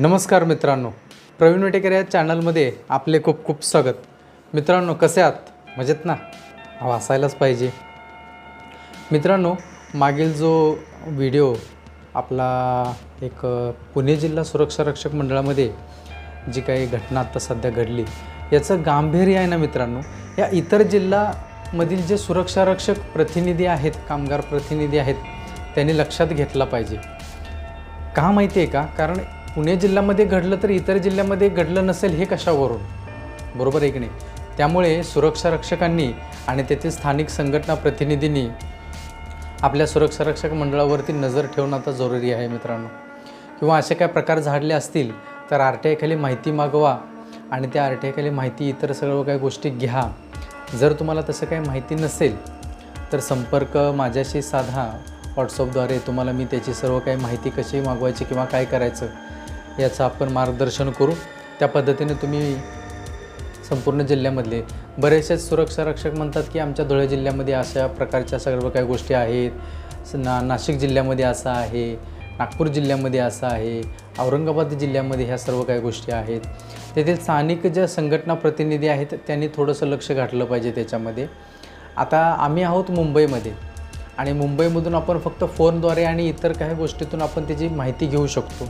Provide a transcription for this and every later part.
नमस्कार मित्रांनो. प्रवीण वेटेकर या चॅनलमध्ये आपले खूप खूप स्वागत. मित्रांनो कसे आहात? मजेत ना? वाचायलाच पाहिजे. मित्रांनो मागील जो व्हिडिओ आपला एक पुणे जिल्हा सुरक्षा रक्षक मंडळामध्ये जी काही घटना आत्ता सध्या घडली याचं गांभीर्य आहे ना मित्रांनो या इतर जिल्हामधील जे सुरक्षा रक्षक प्रतिनिधी आहेत कामगार प्रतिनिधी आहेत त्यांनी लक्षात घेतला पाहिजे. का माहिती आहे का? कारण पुणे जिल्ह्यामध्ये घडलं तर इतर जिल्ह्यामध्ये घडलं नसेल हे कशावरून? बरोबर आहे की नाही? त्यामुळे सुरक्षा रक्षकांनी आणि तेथील स्थानिक संघटना प्रतिनिधींनी आपल्या सुरक्षा रक्षक मंडळावरती नजर ठेवणं आता जरुरी आहे मित्रांनो. किंवा असे काय प्रकार झाडले असतील तर आर टी आयखाली माहिती मागवा आणि त्या आर टी आयखाली माहिती इतर सर्व काही गोष्टी घ्या. जर तुम्हाला तसं काही माहिती नसेल तर संपर्क माझ्याशी साधा. व्हॉट्सअपद्वारे तुम्हाला मी त्याची सर्व काही माहिती कशी मागवायची किंवा काय करायचं याचं आपण मार्गदर्शन करू. त्या पद्धतीने तुम्ही संपूर्ण जिल्ह्यामधले बरेचसे सुरक्षा रक्षक म्हणतात की आमच्या धुळे जिल्ह्यामध्ये अशा प्रकारच्या सर्व काही गोष्टी आहेत. ना नाशिक जिल्ह्यामध्ये असं आहे नागपूर जिल्ह्यामध्ये असं आहे औरंगाबाद जिल्ह्यामध्ये ह्या सर्व काही गोष्टी आहेत. तेथील स्थानिक ज्या संघटना प्रतिनिधी आहेत त्यांनी थोडंसं लक्ष घातलं पाहिजे त्याच्यामध्ये. आता आम्ही आहोत मुंबईमध्ये आणि मुंबईमधून आपण फक्त फोनद्वारे आणि इतर काही गोष्टीतून आपण त्याची माहिती घेऊ शकतो.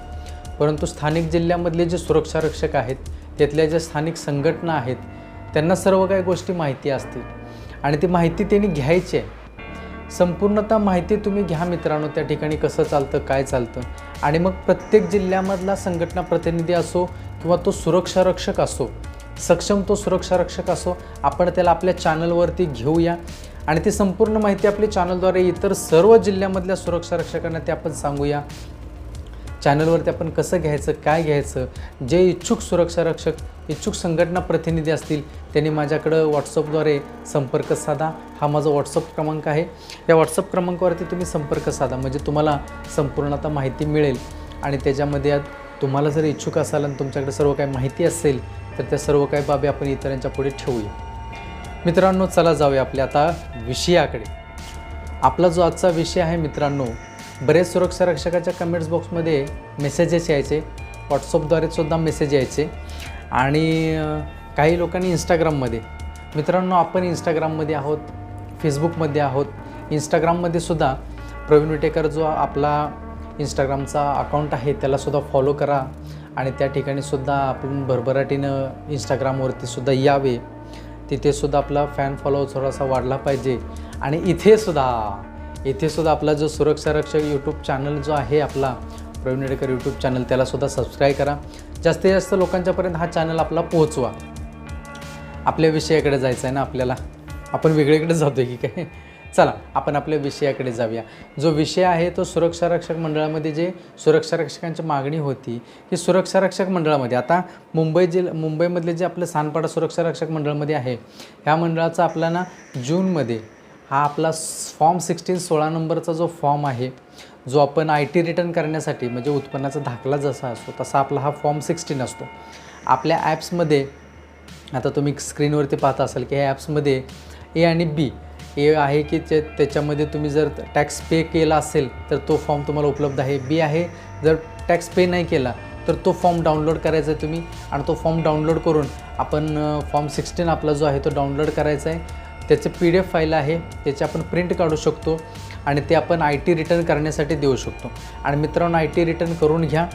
परंतु स्थानिक जिल्ह्यामधले जे सुरक्षा रक्षक आहेत त्यातल्या ज्या स्थानिक संघटना आहेत त्यांना सर्व काही गोष्टी माहिती असतील. आणि ती माहिती त्यांनी घ्यायची आहे. संपूर्णतः माहिती तुम्ही घ्या मित्रांनो त्या ठिकाणी कसं चालतं काय चालतं. आणि मग प्रत्येक जिल्ह्यामधला संघटना प्रतिनिधी असो किंवा तो सुरक्षा रक्षक असो सक्षम तो सुरक्षा रक्षक असो आपण त्याला आपल्या चॅनलवरती घेऊया. आणि ती संपूर्ण माहिती आपल्या चॅनलद्वारे इतर सर्व जिल्ह्यामधल्या सुरक्षा रक्षकांना ते आपण सांगूया. चॅनलवरती आपण कसं घ्यायचं काय घ्यायचं जे इच्छुक सुरक्षा रक्षक इच्छुक संघटना प्रतिनिधी असतील त्यांनी माझ्याकडं व्हॉट्सअपद्वारे संपर्क साधा. हा माझा व्हॉट्सअप क्रमांक आहे. या व्हॉट्सअप क्रमांकावरती तुम्ही संपर्क साधा. म्हणजे तुम्हाला संपूर्ण आता माहिती मिळेल. आणि त्याच्यामध्ये आत तुम्हाला जर इच्छुक असाल आणि तुमच्याकडे सर्व काही माहिती असेल तर त्या सर्व काही बाबी आपण इतरांच्या पुढे ठेवूया. मित्रांनो चला जाऊया आपल्या आता विषयाकडे. आपला जो आजचा विषय आहे मित्रांनो बरेच सुरक्षा रक्षकाच्या कमेंट्स बॉक्समध्ये मेसेजेस यायचे. व्हॉट्सअपद्वारे सुद्धा मेसेज यायचे. आणि काही लोकांनी इंस्टाग्राममध्ये मित्रांनो आपण इंस्टाग्राममध्ये आहोत फेसबुकमध्ये आहोत. इंस्टाग्राममध्ये सुद्धा प्रवीण विटेकर जो आपला इंस्टाग्रामचा अकाउंट आहे त्यालासुद्धा फॉलो करा. आणि त्या ठिकाणी सुद्धा आपण भरभराटीनं इंस्टाग्रामवरती सुद्धा यावे. तिथेसुद्धा आपला फॅन फॉलो थोडासा वाढला पाहिजे. आणि इथेसुद्धा सुद्धा इथे सुद्धा आपला जो सुरक्षा रक्षक यूट्यूब चॅनल जो आहे आपला प्रवीण येडेकर यूट्यूब चॅनल त्यालासुद्धा सबस्क्राईब करा. जास्तीत जास्त लोकांच्यापर्यंत हा चॅनल आपला पोहोचवा. आपल्या विषयाकडे जायचं आहे ना आपल्याला? आपण वेगळीकडे जातो की काय? चला आपण आपल्या विषयाकडे जाऊया. जो विषय आहे तो सुरक्षा रक्षक मंडळामध्ये जे सुरक्षा रक्षकांची मागणी होती की सुरक्षा रक्षक मंडळामध्ये आता मुंबई जिल मुंबईमधले जे आपलं सानपाडा सुरक्षा रक्षक मंडळामध्ये आहे ह्या मंडळाचा आपल्याला ना जूनमध्ये हा आपला फॉर्म सिक्स्टीन सोळा नंबरचा जो फॉर्म आहे जो आपण आय टी रिटर्न करण्यासाठी म्हणजे उत्पन्नाचा दाखला जसा असतो तसा आपला हा फॉर्म सिक्स्टीन असतो. आपल्या ॲप्समध्ये आता तुम्ही स्क्रीनवरती पाहता असाल की ह्या ॲप्समध्ये ए आणि बी ए आहे की ते त्याच्यामध्ये तुम्ही जर टॅक्स पे केला असेल तर तो फॉर्म तुम्हाला उपलब्ध आहे. बी आहे जर टॅक्स पे नाही केला तर तो फॉर्म डाउनलोड करायचा आहे तुम्ही. आणि तो फॉर्म डाउनलोड करून आपण फॉर्म सिक्स्टीन आपला जो आहे तो डाउनलोड करायचा आहे. त्याचे पी डी एफ फाईल आहे त्याची आपण प्रिंट काढू शकतो आणि ते आपण आय टी रिटर्न करण्यासाठी देऊ शकतो. आणि मित्रांनो आय टी रिटर्न करून घ्या.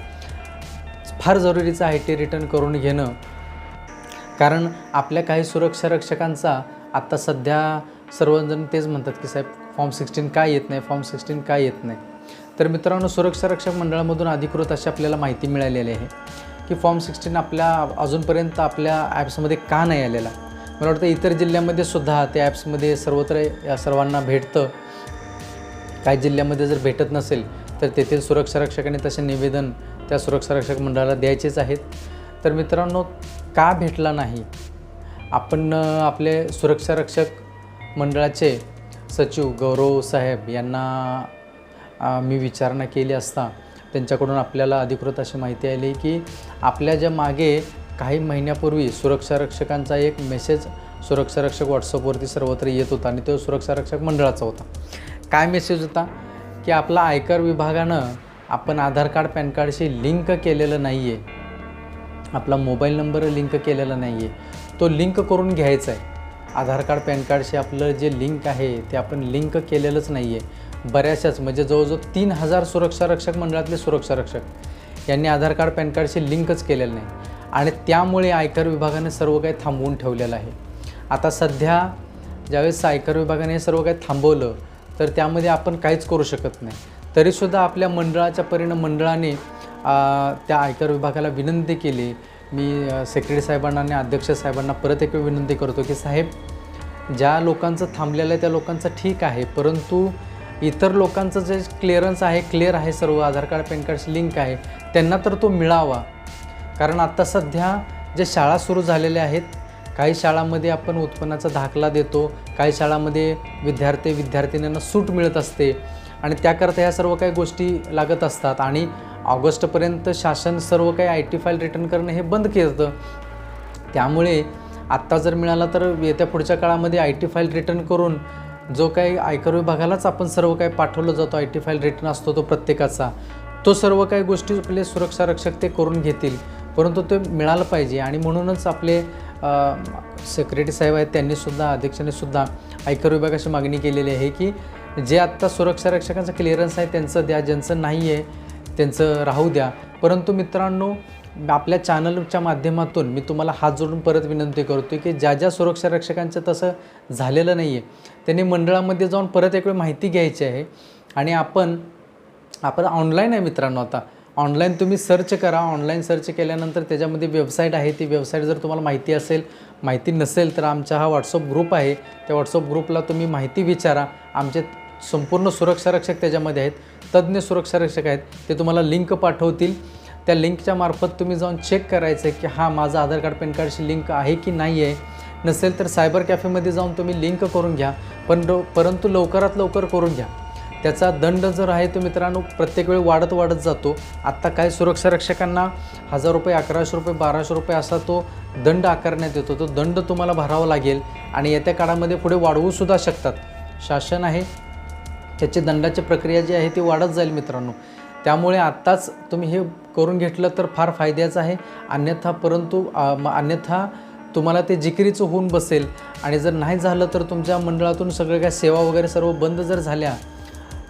फार जरुरीचं आय टी रिटर्न करून घेणं. कारण आपल्या काही सुरक्षा रक्षकांचा आत्ता सध्या सर्वजण तेच म्हणतात की साहेब फॉर्म सिक्स्टीन काय येत नाही फॉर्म सिक्स्टीन काय येत नाही. तर मित्रांनो सुरक्षा रक्षक मंडळामधून अधिकृत अशी आपल्याला माहिती मिळालेली आहे की फॉर्म सिक्स्टीन आपल्या अजूनपर्यंत आपल्या ॲप्समध्ये का नाही आलेला? मला वाटतं इतर जिल्ह्यामध्ये सुद्धा त्या ॲप्समध्ये सर्वत्र या सर्वांना भेटतं. काही जिल्ह्यामध्ये जर भेटत नसेल तर तेथील सुरक्षा रक्षकांनी तसे निवेदन त्या सुरक्षा रक्षक मंडळाला द्यायचेच आहेत. तर मित्रांनो का भेटला नाही? आपण आपले सुरक्षा रक्षक मंडळाचे सचिव गौरव साहेब यांना मी विचारणा केली असता. त्यांच्याकडून आपल्याला अधिकृत अशी माहिती आली की आपल्या ज्या मागे काही महिन्यापूर्वी सुरक्षा रक्षकांचा एक मेसेज सुरक्षा रक्षक व्हॉट्सअपवरती सर्वत्र येत होता आणि तो सुरक्षा रक्षक मंडळाचा होता. काय मेसेज होता? की आपला आयकर विभागानं आपण आधार कार्ड पॅन कार्डशी लिंक केलेलं नाही आहे आपला मोबाईल नंबर लिंक केलेला नाही आहे तो लिंक करून घ्यायचा आहे. आधार कार्ड पॅन कार्डशी आपलं जे लिंक आहे ते आपण लिंक केलेलंच नाही आहे बऱ्याचशाच म्हणजे जवळजवळ तीन हजार सुरक्षा रक्षक मंडळातले सुरक्षा रक्षक यांनी आधार कार्ड पॅन कार्डशी लिंकच केलेलं नाही. आणि त्यामुळे आयकर विभागाने सर्व काही थांबवून ठेवलेलं आहे. आता सध्या ज्यावेळेस आयकर विभागाने हे सर्व काही थांबवलं तर त्यामध्ये आपण काहीच करू शकत नाही. तरीसुद्धा आपल्या मंडळाच्या परिणाम मंडळाने त्या आयकर विभागाला विनंती केली. मी सेक्रेटरी साहेबांना आणि अध्यक्ष साहेबांना परत एक विनंती करतो की साहेब ज्या लोकांचं थांबलेलं आहे त्या लोकांचं ठीक आहे परंतु इतर लोकांचं जे क्लिअरन्स आहे क्लिअर आहे सर्व आधार कार्ड पॅन कार्डची लिंक आहे त्यांना तर तो मिळावा. कारण आत्ता सध्या ज्या शाळा सुरू झालेल्या आहेत काही शाळांमध्ये आपण उत्पन्नाचा दाखला देतो काही शाळांमध्ये विद्यार्थी विद्यार्थिनींना सूट मिळत असते आणि त्याकरता ह्या सर्व काही गोष्टी लागत असतात आणि ऑगस्टपर्यंत शासन सर्व काही आय टी फाईल रिटर्न करणं हे बंद केलं. त्यामुळे आत्ता जर मिळाला तर येत्या पुढच्या काळामध्ये आय टी फाईल रिटर्न करून जो काही आयकर विभागालाच आपण सर्व काही पाठवलं जातो आय टी फाईल रिटर्न असतो तो प्रत्येकाचा तो सर्व काही गोष्टी आपले सुरक्षा रक्षक ते करून घेतील. परंतु ते मिळालं पाहिजे. आणि म्हणूनच आपले सेक्रेटरी साहेब आहेत त्यांनीसुद्धा अध्यक्षांनीसुद्धा आयकर विभागाची मागणी केलेली आहे की जे आत्ता सुरक्षा रक्षकांचं क्लिअरन्स आहे त्यांचं द्या. ज्यांचं नाही आहे त्यांचं राहू द्या. परंतु मित्रांनो आपल्या चॅनलच्या माध्यमातून मी तुम्हाला हात जोडून परत विनंती करतो की ज्या ज्या सुरक्षा रक्षकांचं तसं झालेलं नाही आहे त्यांनी मंडळामध्ये जाऊन परत एक वेळ माहिती घ्यायची आहे. आणि आपण आपण ऑनलाईन आहे मित्रांनो आता. ऑनलाईन तुम्ही सर्च करा. ऑनलाईन सर्च केल्यानंतर त्याच्यामध्ये वेबसाईट आहे. ती वेबसाईट जर तुम्हाला माहिती असेल माहिती नसेल तर आमचा हा व्हॉट्सअप ग्रुप आहे. त्या व्हॉट्सअप ग्रुपला तुम्ही माहिती विचारा. आमचे संपूर्ण सुरक्षारक्षक त्याच्यामध्ये आहेत. तज्ज्ञ सुरक्षारक्षक आहेत. ते तुम्हाला लिंक पाठवतील. त्या लिंकच्या मार्फत तुम्ही जाऊन चेक करायचं आहे की हा माझा आधार कार्ड पॅन कार्डशी लिंक आहे की नाही आहे नसेल तर सायबर कॅफेमध्ये जाऊन तुम्ही लिंक करून घ्या. पण परंतु लवकरात लवकर करून घ्या. त्याचा दंड जर आहे तो मित्रांनो प्रत्येक वेळी वाढत वाढत जातो. आत्ता काय सुरक्षा रक्षकांना हजार रुपये अकराशे रुपये बाराशे रुपये असा तो दंड आकारण्यात येतो. तो दंड तुम्हाला भरावा लागेल आणि येत्या काळामध्ये पुढे वाढवूसुद्धा शकतात. शासन आहे. त्याची दंडाची प्रक्रिया जी आहे ती वाढत जाईल मित्रांनो. त्यामुळे आत्ताच तुम्ही हे करून घेतलं तर फार फायद्याचं आहे. अन्यथा परंतु म- अन्यथा तुम्हाला ते जिकिरीचं होऊन बसेल. आणि जर नाही झालं तर तुमच्या मंडळातून सगळं काय सेवा वगैरे सर्व बंद जर झाल्या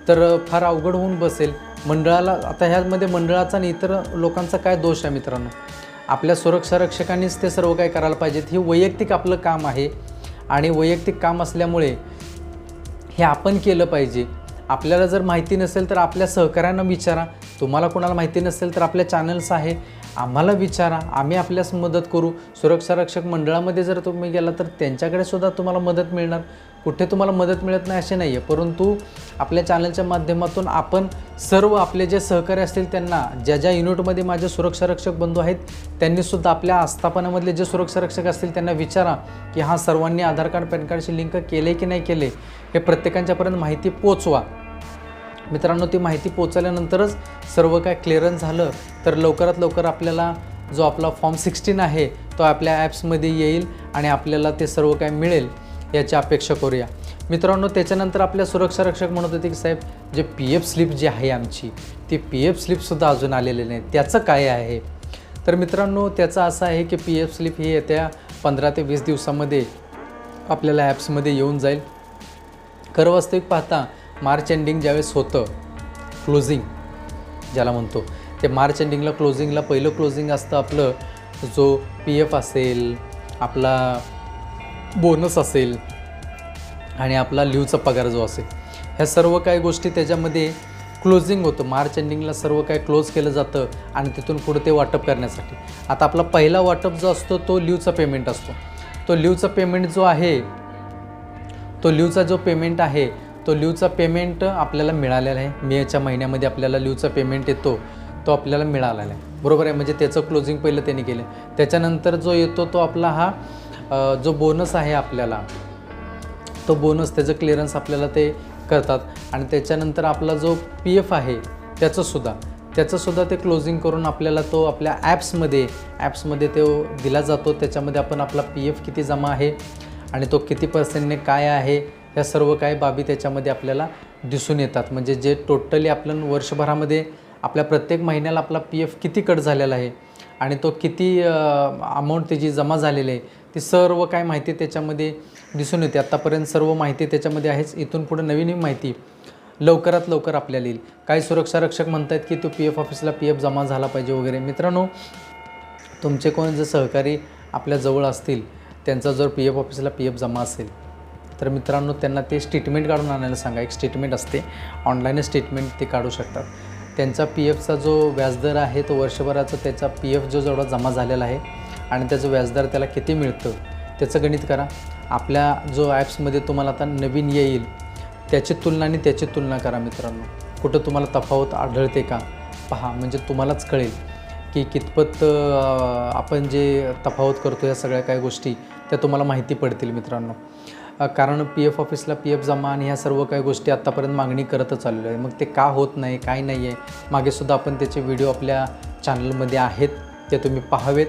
तर फार अवघड होऊन बसेल. मंडळाला आता ह्यामध्ये मंडळाचा आणि इतर लोकांचा काय दोष आहे मित्रांनो? आपल्या सुरक्षा रक्षकांनीच ते सर्व काय करायला पाहिजेत. हे वैयक्तिक आपलं काम आहे आणि वैयक्तिक काम असल्यामुळे हे आपण केलं पाहिजे. आपल्याला जर माहिती नसेल तर आपल्या सहकाऱ्यांना विचारा. तुम्हाला कोणाला माहिती नसेल तर आपल्या चॅनल्स आहे. आम्हाला विचारा. आम्ही आपल्यास मदत करू. सुरक्षा रक्षक मंडळामध्ये जर तुम्ही गेला तर त्यांच्याकडे सुद्धा तुम्हाला मदत मिळणार. कुठे तुम्हाला मदत मिळत नाही असे नाही आहे परंतु आपल्या चॅनलच्या माध्यमातून आपण सर्व आपले जे सहकारी असतील त्यांना ज्या ज्या युनिटमध्ये माझे सुरक्षा रक्षक बंधू आहेत त्यांनीसुद्धा आपल्या आस्थापनामधले जे सुरक्षा रक्षक असतील त्यांना विचारा की हा सर्वांनी आधार कार्ड पॅन कार्डशी लिंक केले की नाही केले हे प्रत्येकांच्यापर्यंत माहिती पोचवा. मित्रांनो ती माहिती पोचवल्यानंतरच सर्व काय क्लिअरन्स झालं तर लवकरात लवकर आपल्याला जो आपला फॉर्म सिक्स्टीन आहे तो आपल्या ॲप्समध्ये येईल आणि आपल्याला ते सर्व काय मिळेल. याची अपेक्षा करूया. मित्रांनो त्याच्यानंतर आपल्या सुरक्षा रक्षक म्हणत होते की साहेब जे पी एफ स्लिप जी आहे आमची ती पी एफ स्लिपसुद्धा अजून आलेली नाही. त्याचं काय आहे? तर मित्रांनो त्याचं असं आहे की पी एफ स्लिप ही येत्या पंधरा ते वीस दिवसामध्ये आपल्याला ॲप्समध्ये येऊन जाईल. खरं वास्तविक पाहता मार्च एंडिंग ज्यावेळेस होतं क्लोजिंग ज्याला म्हणतो ते मार्च एंडिंगला क्लोजिंगला पहिलं क्लोजिंग असतं आपलं जो पी एफ असेल आपला बोनस असेल आणि आपला लिवचा पगार जो असेल ह्या सर्व काही गोष्टी त्याच्यामध्ये क्लोजिंग होतं. मार्च एंडिंगला सर्व काय क्लोज केलं जातं आणि तिथून पुढे ते वाटप करण्यासाठी. आता आपला पहिला वाटप जो असतो तो लिवचा पेमेंट असतो. तो लिवचा पेमेंट जो आहे तो लिवचा जो पेमेंट आहे तो लिवचा पेमेंट आपल्याला मिळालेला आहे. मेच्या महिन्यामध्ये आपल्याला लिवचा पेमेंट येतो तो आपल्याला मिळालेला आहे. बरोबर आहे? म्हणजे त्याचं क्लोजिंग पहिलं त्यांनी केलं. त्याच्यानंतर जो येतो तो आपला हा जो बोनस आहे आपल्याला तो बोनस त्याचं क्लिअरन्स आपल्याला ते करतात. आणि त्याच्यानंतर आपला जो पी एफ आहे त्याचंसुद्धा त्याचंसुद्धा ते क्लोजिंग करून आपल्याला तो आपल्या ॲप्समध्ये ॲप्समध्ये तो दिला जातो. त्याच्यामध्ये आपण आपला पी एफ किती जमा आहे आणि तो किती पर्सेंटने काय आहे या सर्व काही बाबी त्याच्यामध्ये आपल्याला दिसून येतात. म्हणजे जे टोटली आपण वर्षभरामध्ये आपल्या प्रत्येक महिन्याला आपला पी एफ किती कट झालेला आहे आणि तो किती अमाऊंट त्याची जमा झालेली आहे ती सर्व काय माहिती त्याच्यामध्ये दिसून येते. आत्तापर्यंत सर्व माहिती त्याच्यामध्ये आहेच. इथून पुढे नवीन माहिती लवकरात लवकर आपल्याला येईल. काही सुरक्षा रक्षक म्हणतात की तो पी एफ ऑफिसला पी एफ जमा झाला पाहिजे वगैरे. मित्रांनो तुमचे कोण जर सहकारी आपल्या जवळ असतील त्यांचा जर पी एफ ऑफिसला पी एफ जमा असेल तर मित्रांनो त्यांना ते स्टेटमेंट काढून आणायला सांगा. एक स्टेटमेंट असते. ऑनलाईन स्टेटमेंट ते काढू शकतात. त्यांचा पी एफचा जो व्याजदर आहे तो वर्षभराचा त्याचा पी एफ जो जेवढा जमा झालेला आहे आणि त्याचं व्याजदर त्याला किती मिळतं त्याचं गणित करा. आपल्या जो ॲप्समध्ये तुम्हाला आता नवीन येईल त्याची तुलना आणि त्याची तुलना करा मित्रांनो. कुठं तुम्हाला तफावत आढळते का? पहा म्हणजे तुम्हालाच कळेल की कितपत आपण जे तफावत करतो या सगळ्या काही गोष्टी त्या तुम्हाला माहिती पडतील मित्रांनो. कारण पी एफ ऑफिसला पी एफ जमा आणि ह्या सर्व काही गोष्टी आत्तापर्यंत मागणी करतच चाललो आहे. मग ते का होत नाही काय नाही आहे? मागेसुद्धा आपण त्याचे व्हिडिओ आपल्या चॅनलमध्ये आहेत ते तुम्ही पाहावेत.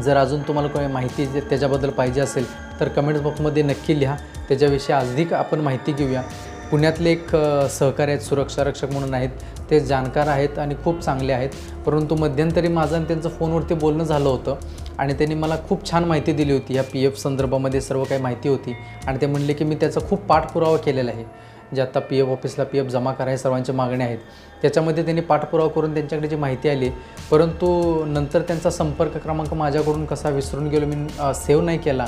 जर अजून तुम्हाला कोणी माहिती जे- त्याच्याबद्दल पाहिजे असेल तर कमेंट्स बॉक्समध्ये नक्की लिहा. त्याच्याविषयी अधिक आपण माहिती घेऊया. पुण्यातले एक सहकारी आहेत सुरक्षा रक्षक म्हणून आहेत. ते जाणकार आहेत आणि खूप चांगले आहेत. परंतु मध्यंतरी माझं आणि त्यांचं फोनवरती बोलणं झालं होतं आणि त्यांनी मला खूप छान माहिती दिली होती. या पी एफ संदर्भामध्ये सर्व काही माहिती होती आणि ते म्हणले की मी त्याचा खूप पाठपुरावा केलेला आहे. जे आता पी एफ ऑफिसला पी एफ जमा करा हे सर्वांचे मागण्या आहेत त्याच्यामध्ये त्यांनी पाठपुरावा करून त्यांच्याकडे जी माहिती आली परंतु नंतर त्यांचा संपर्क क्रमांक माझ्याकडून कसा विसरून गेलो मी सेव्ह नाही केला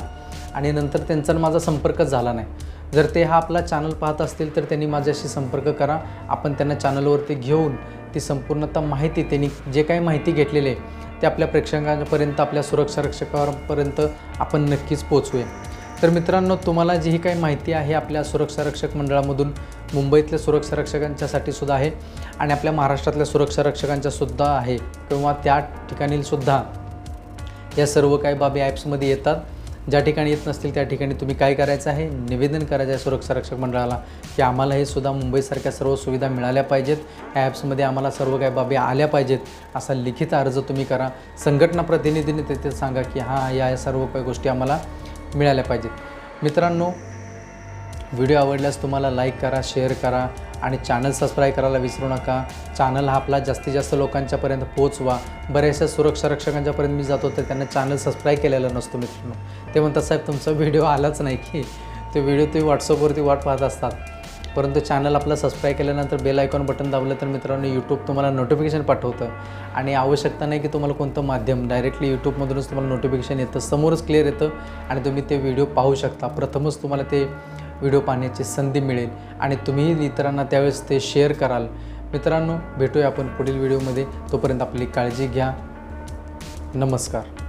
आणि नंतर त्यांचा माझा संपर्कच झाला नाही. जर ते हा आपला चॅनल पाहत असतील तर त्यांनी माझ्याशी संपर्क करा. आपण त्यांना चॅनलवरती घेऊन ती संपूर्णतः माहिती त्यांनी जे काही माहिती घेतलेली आहे ते आपल्या प्रेक्षकांपर्यंत आपल्या सुरक्षा रक्षकांपर्यंत आपण नक्कीच पोचूया तर मित्रांनो तुम्हाला जी ही काही माहिती आहे आपल्या सुरक्षा रक्षक मंडळामधून मुंबईतल्या सुरक्षा रक्षकांच्यासाठी सुद्धा आहे आणि आपल्या महाराष्ट्रातल्या सुरक्षा रक्षकांच्या सुद्धा आहे किंवा त्या ठिकाणी सुद्धा या सर्व काही बाबी ॲप्समध्ये येतात. ज्या ठिकाणी येत नसतील त्या ठिकाणी तुम्ही काय करायचं आहे? निवेदन करायचं आहे सुरक्षा रक्षक मंडळाला की आम्हाला हे सुद्धा मुंबईसारख्या सर्व सुविधा मिळाल्या पाहिजेत. या ॲप्समध्ये आम्हाला सर्व काही बाबी आल्या पाहिजेत. असा लिखित अर्ज तुम्ही करा. संघटना प्रतिनिधीने तिथे सांगा की हां या या सर्व काही गोष्टी आम्हाला मिळाल्या पाहिजेत. मित्रांनो व्हिडिओ आवडल्यास तुम्हाला लाईक करा शेअर करा आणि चॅनल सबस्क्राईब करायला विसरू नका. चॅनल हा आपला जास्तीत जास्त लोकांच्यापर्यंत पोचवा बऱ्याचशा सुरक्षा रक्षकांच्यापर्यंत मी जातो तर त्यांना चॅनल सबस्क्राईब केलेला नसतो मित्रांनो. ते म्हणतात साहेब तुमचा व्हिडिओ आलाच नाही की. ते व्हिडिओ तुम्ही व्हॉट्सअपवरती वाट पाहत असतात. परंतु चॅनल आपलं सबस्क्राईब केल्यानंतर बेल आयकॉन बटन दाबलं तर मित्रांनो यूट्यूब तुम्हाला नोटिफिकेशन पाठवतं. आणि आवश्यकता नाही की तुम्हाला कोणतं माध्यम डायरेक्टली यूट्यूबमधूनच तुम्हाला नोटिफिकेशन येतं समोरच क्लिअर येतं आणि तुम्ही ते व्हिडिओ पाहू शकता. प्रथमच तुम्हाला ते व्हिडिओ पाहण्याची संधी मिळेल आणि तुम्ही इतरांना त्यावेळेस ते शेअर कराल. मित्रांनो भेटूया आपण पुढील व्हिडिओमध्ये तोपर्यंत आपली काळजी घ्या. नमस्कार.